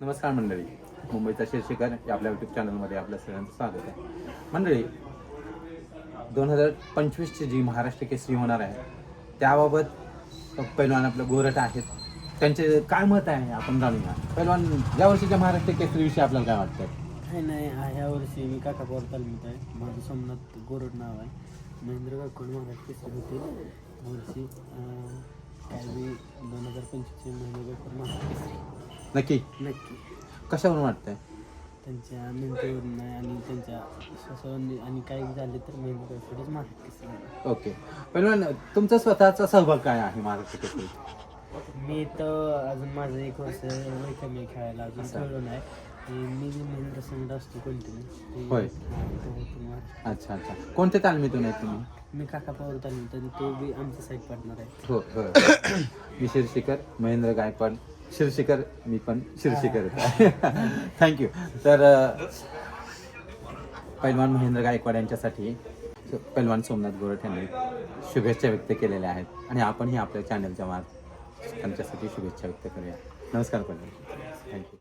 नमस्कार मंडळी. मुंबईचा शिरशिकर या आपल्या यूट्यूब चॅनलमध्ये आपल्या सगळ्यांचं स्वागत आहे. मंडळी दोन हजार पंचवीसची जी महाराष्ट्र केसरी होणार आहे त्याबाबत पैलवान आपलं गोरट आहेत. त्यांचे काय मत आहे आपण जाणूया. पैलवान या वर्षीच्या महाराष्ट्र केसरीविषयी आपल्याला काय वाटतं काय नाही हा- ह्या वर्षी मी काका पवार तालमीत आहे. माझं सोमनाथ गोरड नाव आहे. महेंद्र गायकवाड महाराज केसरी होते वर्षी काय दोन हजार पंचवीसचे महेंद्र गायकवाड महाराज नक्की. नक्की. कशावरून वाटतंय? त्यांच्या मेहनतीवरून नाही आणि त्यांच्या श्वासावर आणि काही झाले तर गायकवाडच महाराज केसरी. ओके. पैलवान तुमचा स्वतःचा सहभाग काय आहे महाराष्ट्र केसरीत मी तर अजून माझं एक वर्ष वय कमी खेळायला अजून. खेळलो नाही. मी बी महेंद्र संघ असतो कंटिन्यू होय. अच्छा अच्छा. कोणत्या तालमीतून आहे तुम्ही? मी काका पवार तालमीत आणि तो बी आमचा साईड पार्टनर आहे. हो हो मी शिरशिकर महेंद्र गायकवाड शिरशिकर मी पण शिरशिकर. थँक्यू तर पैलवान महेंद्र गायकवाड यांच्यासाठी पैलवान सोमनाथ गोरठ यांनी शुभेच्छा व्यक्त केलेल्या आहेत. आणि आपणही आपल्या चॅनलच्या मार्ग त्यांच्यासाठी शुभेच्छा व्यक्त करूया. नमस्कार पैलवान. थँक्यू